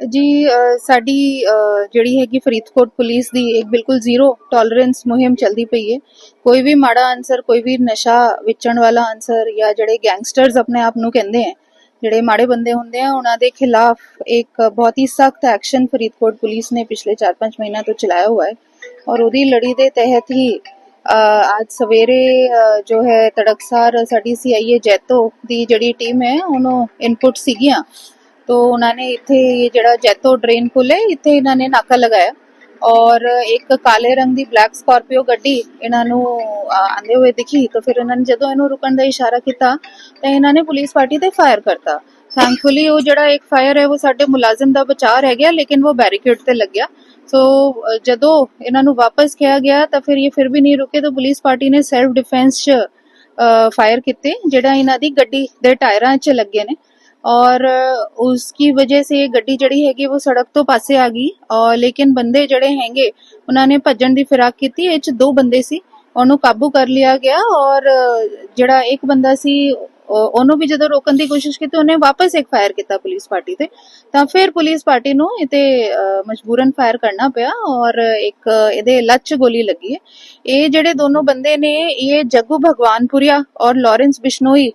ਜੀ ਸਾਡੀ ਜਿਹੜੀ ਹੈਗੀ ਫਰੀਦਕੋਟ ਪੁਲਿਸ ਦੀ ਇੱਕ ਬਿਲਕੁਲ ਜ਼ੀਰੋ ਟੋਲਰੈਂਸ ਮੁਹਿੰਮ ਚੱਲਦੀ ਪਈ ਹੈ ਕੋਈ ਵੀ ਮਾੜਾ ਅਨਸਰ ਕੋਈ ਵੀ ਨਸ਼ਾ ਵੇਚਣ ਵਾਲਾ ਅਨਸਰ ਜਾਂ ਜਿਹੜੇ ਗੈਂਗਸਟਰਸ ਆਪਣੇ ਆਪ ਨੂੰ ਕਹਿੰਦੇ ਆ ਜਿਹੜੇ ਮਾੜੇ ਬੰਦੇ ਹੁੰਦੇ ਆ, ਉਹਨਾਂ ਦੇ ਖਿਲਾਫ ਇੱਕ ਬਹੁਤ ਹੀ ਸਖਤ ਐਕਸ਼ਨ ਫਰੀਦਕੋਟ ਪੁਲਿਸ ਨੇ ਪਿਛਲੇ 4-5 ਮਹੀਨਾ ਤੋਂ ਚਲਾਇਆ ਹੋਇਆ ਹੈ ਔਰ ਉਹਦੀ ਲੜੀ ਦੇ ਤਹਿਤ ਹੀ ਅੱਜ ਸਵੇਰੇ ਜੋ ਹੈ ਤੜਕਸਾਰ ਸਾਡੀ ਸੀਆਈਏ ਜੈਤੋ ਦੀ ਜਿਹੜੀ ਟੀਮ ਹੈ, ਉਹਨੂੰ ਇਨਪੁਟ ਸੀਗੀਆਂ। तो उन्होंने इथे ये जड़ा जैतो ड्रेन पुल है इथे इन्होंने नाका लगाया ਔਰ ਇੱਕ ਕਾਲੇ ਰੰਗ ਦੀ ਬਲੈਕ ਸਕਾਰਪੀਓ ਗੱਡੀ ਇਹਨਾਂ ਨੂੰ ਆ, ਆਂਦੇ ਹੋਏ ਦਿਖੀ ਤਾਂ ਫਿਰ ਇਹਨਾਂ ਨੇ ਜਦੋਂ ਇਹਨੂੰ ਰੁਕਣ ਦਾ ਇਸ਼ਾਰਾ ਕੀਤਾ ਤਾਂ ਇਹਨਾਂ ਨੇ ਪੁਲਿਸ ਪਾਰਟੀ ਤੇ ਫਾਇਰ ਕਰਤਾ ਥੈਂਕਫੁਲੀ ਉਹ ਜਿਹੜਾ ਇੱਕ ਫਾਇਰ ਹੈ ਉਹ ਸਾਡੇ ਮੁਲਾਜ਼ਮ ਦਾ ਬਚਾਅ ਰਹਿ ਗਿਆ ਲੇਕਿਨ ਉਹ ਬੈਰੀਕੇਡ ਤੇ ਲੱਗਿਆ ਸੋ ਅ, ਜਦੋਂ ਇਹਨਾਂ ਨੂੰ ਵਾਪਸ ਕਿਹਾ ਗਿਆ ਤਾਂ ਫਿਰ ਇਹ ਫਿਰ ਵੀ ਨਹੀਂ ਰੁਕੇ ਤਾਂ ਪੁਲਿਸ ਪਾਰਟੀ ਨੇ ਸੈਲਫ ਡਿਫੈਂਸ 'ਚ ਫਾਇਰ ਕੀਤੇ ਜਿਹੜਾ ਇਹਨਾਂ ਦੀ ਗੱਡੀ ਦੇ ਟਾਇਰਾਂ 'ਚ ਲੱਗੇ ਨੇ ਔਰ ਉਸकी ਵਜ੍ਹਾ ਸੇ ਗੱਡੀ ਜਿਹੜੀ ਹੈਗੀ ਉਹ ਸੜਕ ਤੋਂ ਪਾਸੇ ਆ ਗਈ ਔਰ ਲੇਕਿਨ ਬੰਦੇ ਜਿਹੜੇ ਹੈਗੇ ਉਹਨਾਂ ਨੇ ਭੱਜਣ ਦੀ ਫਿਰਾਕ ਕੀਤੀ ਇਹ ਚ ਦੋ ਬੰਦੇ ਸੀ ਉਹਨੂੰ ਕਾਬੂ ਕਰ ਲਿਆ ਗਿਆ ਔਰ ਜਿਹੜਾ ਇੱਕ ਬੰਦਾ ਸੀ ਉਹਨੂੰ ਵੀ ਜਦੋਂ ਰੋਕਣ ਦੀ ਕੋਸ਼ਿਸ਼ ਕੀਤੀ ਉਹਨੇ ਵਾਪਸ ਇੱਕ ਫਾਇਰ ਕੀਤਾ ਪੁਲਿਸ ਪਾਰਟੀ ਤੇ ਤਾਂ ਫਿਰ ਪੁਲਿਸ ਪਾਰਟੀ ਨੂੰ ਇਤੇ ਮਜਬੂਰਨ ਫਾਇਰ ਕਰਨਾ ਪਿਆ ਔਰ ਇੱਕ ਇਹਦੇ ਲੱਚ ਗੋਲੀ ਲੱਗੀ ਇਹ ਜਿਹੜੇ ਦੋਨੋਂ ਬੰਦੇ ਨੇ ਇਹ ਜੱਗੂ ਭਗਵਾਨਪੁਰੀਆ ਔਰ ਲਾਰੈਂਸ ਬਿਸ਼ਨੋਈ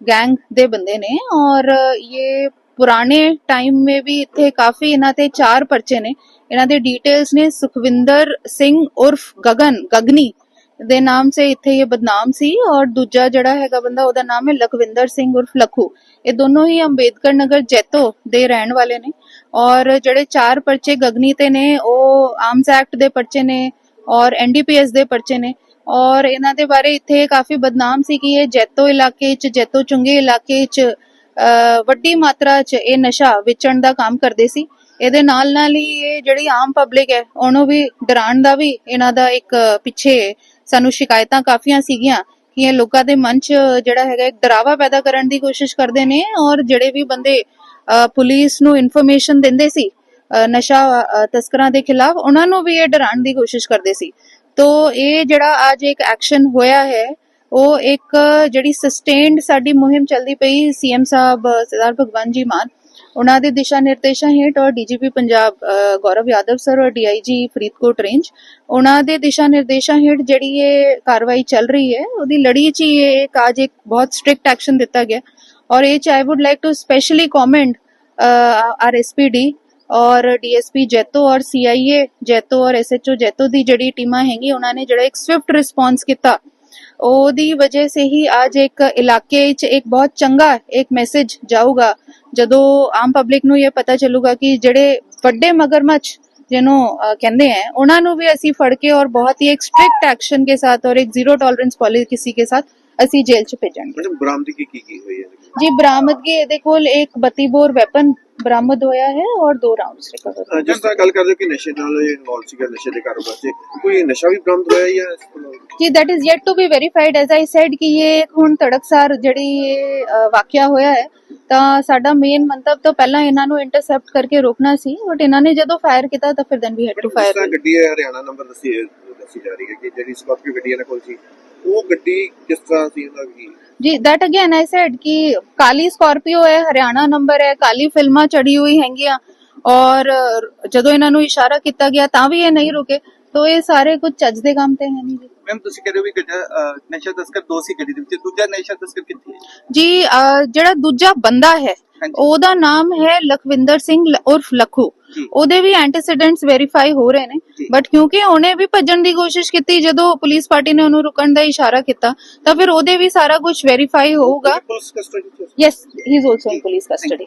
गैंग ਦੇ ਬੰਦੇ ਨੇ ਔਰ ਇਹ ਪੁਰਾਣੇ ਟਾਈਮ ਮੇ ਵੀ ਇੱਥੇ ਕਾਫੀ ਇਹਨਾਂ ਤੇ ਚਾਰ ਪਰਚੇ ਨੇ। ਇਹਨਾਂ ਦੇ ਡਿਟੇਲਸ ਨੇ ਸੁਖਵਿੰਦਰ ਸਿੰਘ ਉਰਫ ਗਗਨ, ਗਗਨੀ ਦੇ ਨਾਮ ਸੇ ਇੱਥੇ ਇਹ ਬਦਨਾਮ ਸੀ ਔਰ ਦੂਜਾ ਜਿਹੜਾ ਹੈਗਾ ਬੰਦਾ ਉਹਦਾ ਨਾਮ ਹੈ ਲਖਵਿੰਦਰ ਸਿੰਘ ਉਰਫ ਲਖੂ। ਇਹ ਦੋਨੋਂ ਹੀ ਅੰਬੇਦਕਰ ਨਗਰ ਜੈਤੋ ਦੇ ਰਹਿਣ ਵਾਲੇ ਨੇ ਔਰ ਜਿਹੜੇ ਚਾਰ ਪਰਚੇ ਗਗਨੀ ਤੇ ਨੇ, ਉਹ ਆਰਮਸ ਐਕਟ ਦੇ ਪਰਚੇ ਨੇ ਔਰ ਐਨਡੀਪੀਐਸ ਦੇ ਪਰਚੇ ਨੇ। ਔਰ ਇਹਨਾਂ ਦੇ ਬਾਰੇ ਇੱਥੇ ਕਾਫੀ ਬਦਨਾਮ ਸੀ ਕਿ ਇਹ ਜੈਤੋ ਇਲਾਕੇ 'ਚ, ਜੈਤੋ ਚੁੰਗੇ ਇਲਾਕੇ 'ਚ ਵੱਡੀ ਮਾਤਰਾ 'ਚ ਇਹ ਨਸ਼ਾ ਵੇਚਣ ਦਾ ਕੰਮ ਕਰਦੇ ਸੀ। ਇਹਦੇ ਨਾਲ ਨਾਲ ਹੀ ਇਹ ਜਿਹੜੀ ਆਮ ਪਬਲਿਕ ਹੈ, ਉਹਨੂੰ ਵੀ ਡਰਾਉਣ ਦਾ ਵੀ ਇਹਨਾਂ ਦਾ ਇੱਕ ਪਿੱਛੇ ਸਾਨੂੰ ਸ਼ਿਕਾਇਤਾਂ ਕਾਫੀਆਂ ਸੀਗੀਆਂ ਕਿ ਇਹ ਲੋਕਾਂ ਦੇ ਮਨ 'ਚ ਜਿਹੜਾ ਹੈਗਾ ਇੱਕ ਡਰਾਵਾ ਪੈਦਾ ਕਰਨ ਦੀ ਕੋਸ਼ਿਸ਼ ਕਰਦੇ ਨੇ ਔਰ ਜਿਹੜੇ ਵੀ ਬੰਦੇ ਪੁਲਿਸ ਨੂੰ ਇਨਫੋਰਮੇਸ਼ਨ ਦਿੰਦੇ ਸੀ ਨਸ਼ਾ ਤਸਕਰਾਂ ਦੇ ਖਿਲਾਫ, ਉਹਨਾਂ ਨੂੰ ਵੀ ਇਹ ਡਰਾਉਣ ਦੀ ਕੋਸ਼ਿਸ਼ ਕਰਦੇ ਸੀ। ਤੋ ਇਹ ਜਿਹੜਾ ਅੱਜ ਇੱਕ ਐਕਸ਼ਨ ਹੋਇਆ ਹੈ, ਉਹ ਇੱਕ ਜਿਹੜੀ ਸਸਟੇਨਡ ਸਾਡੀ ਮੁਹਿੰਮ ਚੱਲਦੀ ਪਈ ਸੀਐਮ ਸਾਹਿਬ ਸਰਦਾਰ ਭਗਵੰਤ ਜੀ ਮਾਨ, ਉਹਨਾਂ ਦੇ ਦਿਸ਼ਾ ਨਿਰਦੇਸ਼ਾਂ ਹੇਠ ਔਰ ਡੀਜੀਪੀ ਪੰਜਾਬ ਗੌਰਵ ਯਾਦਵ ਸਰ ਔਰ ਡੀਆਈਜੀ ਫਰੀਦਕੋਟ ਰੇਂਜ ਉਹਨਾਂ ਦੇ ਦਿਸ਼ਾ ਨਿਰਦੇਸ਼ਾਂ ਹੇਠ ਜਿਹੜੀ ਇਹ ਕਾਰਵਾਈ ਚੱਲ ਰਹੀ ਹੈ, ਉਹਦੀ ਲੜੀ 'ਚ ਹੀ ਇਹ ਇੱਕ ਇੱਕ ਬਹੁਤ ਸਟ੍ਰਿਕਟ ਐਕਸ਼ਨ ਦਿੱਤਾ ਗਿਆ। ਔਰ ਇਹ ਚ I would like to specially comment our SPD ਔਰ ਡੀਐਸਪੀ ਜੈਤੋ ਔਰ ਸੀਆਈਏ ਜੈਤੋ ਔਰ ਐਸਐਚਓ ਜੈਤੋ ਦੀ ਜਿਹੜੀ ਟੀਮਾਂ ਹੈਗੀ ਉਹਨਾਂ ਨੇ ਜਿਹੜਾ ਇੱਕ ਸਵਿਫਟ ਰਿਸਪੌਂਸ ਕੀਤਾ। ਉਹਦੀ ਵਜ੍ਹਾ ਸੇ ਹੀ ਅੱਜ ਇੱਕ ਇਲਾਕੇ 'ਚ ਇੱਕ ਬਹੁਤ ਚੰਗਾ ਇੱਕ ਮੈਸੇਜ ਜਾਊਗਾ। ਜਦੋਂ ਆਮ ਪਬਲਿਕ ਨੂੰ ਇਹ ਪਤਾ ਚੱਲੂਗਾ ਕਿ ਜਿਹੜੇ ਵੱਡੇ ਮਗਰਮੱਛ ਜਿਹਨੂੰ ਅਹ, ਕਹਿੰਦੇ ਆ ਉਹਨਾਂ ਨੂੰ ਵੀ ਅਸੀਂ ਫੜ ਕੇ ਔਰ ਬਹੁਤ ਹੀ ਇੱਕ ਸਟ੍ਰਿਕਟ ਐਕਸ਼ਨ ਕੇ ਸਾਥ ਔਰ ਇੱਕ ਜ਼ੀਰੋ ਟੋਲरेंस ਪਾਲਿਸੀ ਕੇ ਸਾਥ ਅਸੀਂ ਜੇਲ੍ਹ 'ਚ ਭੇਜਾਂਗੇ। ਮੈਡਮ ਬਰਾਮਦਗੀ ਕੀ ਕੀ ਹੋਈ ਹੈ? ਜੀ ਬਰਾਮਦਗੀ ਇਹਦੇ ਕੋਲ ਇੱਕ 32 ਬੋਰ ਵੈਪਨ ਬਰਾਮਦ ਹੋਇਆ ਹੈ ਔਰ ਦੋ ਰਾਉਂਡਸ ਰਿਕਵਰ ਅਹ ਜਿਸ ਤਰ੍ਹਾਂ ਗੱਲ ਕਰਦੇ ਹੋ ਕਿ ਨਸ਼ੇ ਨਾਲ ਇਨਵੋਲਵ ਸੀਗਾ ਨਸ਼ੇ ਦੇ ਕਾਰੋਬਾਰ 'ਚ। ਕੋਈ ਨਸ਼ਾ ਵੀ ਬਰਾਮਦ ਹੋਇਆ ਜਾਂ ਇਸ ਕੋਲੋਂ? ਜੀ that is yet to be verified. As i said ਕਿ ਇਹ ਹੁਣ ਤੜਕਸਾਰ ਜਿਹੜੀ ਇਹ ਅ, ਵਾਕਿਆ ਹੋਇਆ ਹੈ ਤਾਂ ਸਾਡਾ ਮੇਨ ਮੰਤਵ ਤਾਂ ਪਹਿਲਾਂ ਇਹਨਾਂ ਨੂੰ ਇੰਟਰਸੈਪਟ ਕਰਕੇ ਰੋਕਣਾ ਸੀ ਬਟ ਇਹਨਾਂ ਨੇ ਜਦੋਂ ਫਾਇਰ ਕੀਤਾ ਤਾਂ ਫਿਰ ਦੈਨ ਵੀ ਹੈਡ ਟੂ ਜਿਸ ਤਰ੍ਹਾਂ ਫਾਇਰ ਗੱਡੀ ਹੈ ਹਰਿਆਣਾ ਨੰਬਰ ਦੱਸੀ ਦੱਸੀ ਜਾ ਰਹੀ ਹੈ ਕਿ ਜਿਹੜੀ ਸਕਾਰਪੀਓ ਗੱਡੀ ਇਹਨਾਂ ਕੋਲ ਸੀ ਉਹ ਗੱਡੀ ਕਿਸ ਤਰ੍ਹਾਂ ਸੀ ਉਹਦਾ ਕੀ ਜੀ that again i said ਕਿ ਕਾਲੀ ਸਕਾਰਪੀਓ ਹੈ ਹਰਿਆਣਾ ਨੰਬਰ ਹੈ ਕਾਲੀ ਫਿਲਮਾਂ ਚੜੀ ਹੋਈ ਹੈਗੀਆਂ ਔਰ ਜਦੋਂ ਇਹਨਾਂ ਨੂੰ ਇਸ਼ਾਰਾ ਕੀਤਾ ਗਿਆ ਤਾਂ ਵੀ ਇਹ ਨਹੀਂ ਰੁਕੇ ਤਾਂ ਇਹ ਸਾਰੇ ਕੁਝ ਚੱਜ ਦੇ ਕੰਮ ਤੇ ਹੈ ਨਹੀਂ ਜੀ ਮੈਮ ਤੁਸੀਂ ਕਹਿ ਰਹੇ ਹੋ ਵੀ ਗੱਡਾ ਅਹ, ਨਸ਼ਾ ਤਸਕਰ ਦੋ ਸੀ ਗੱਡੀ ਦੇ ਵਿੱਚ ਦੂਜਾ ਨਸ਼ਾ ਤਸਕਰ ਕਿੱਥੇ ਹੈ ਜੀ ਜਿਹੜਾ ਦੂਜਾ ਬੰਦਾ ਹੈ। ਉਹਦਾ ਨਾਮ ਹੈ ਲਖਵਿੰਦਰ ਸਿੰਘ ਉਰਫ ਲਖੂ। ਉਹਦੇ ਵੀ ਐਂਟੀਸੀਡੈਂਟਸ ਵੈਰੀਫਾਈ ਹੋ ਰਹੇ ਨੇ। ਬਟ ਕਿਉਂਕਿ ਉਹਨੇ ਵੀ ਭੱਜਣ ਦੀ ਕੋਸ਼ਿਸ਼ ਕੀਤੀ ਜਦੋਂ ਪੁਲਿਸ ਪਾਰਟੀ ਨੇ ਉਹਨੂੰ ਰੁਕਣ ਦਾ ਇਸ਼ਾਰਾ ਕੀਤਾ ਤਾਂ ਫਿਰ ਉਹਦੇ ਵੀ ਸਾਰਾ ਕੁਝ ਵੈਰੀਫਾਈ ਹੋਊਗਾ। ਪੁਲਿਸ ਕਸਟਡੀ 'ਚ yes he is also in police custody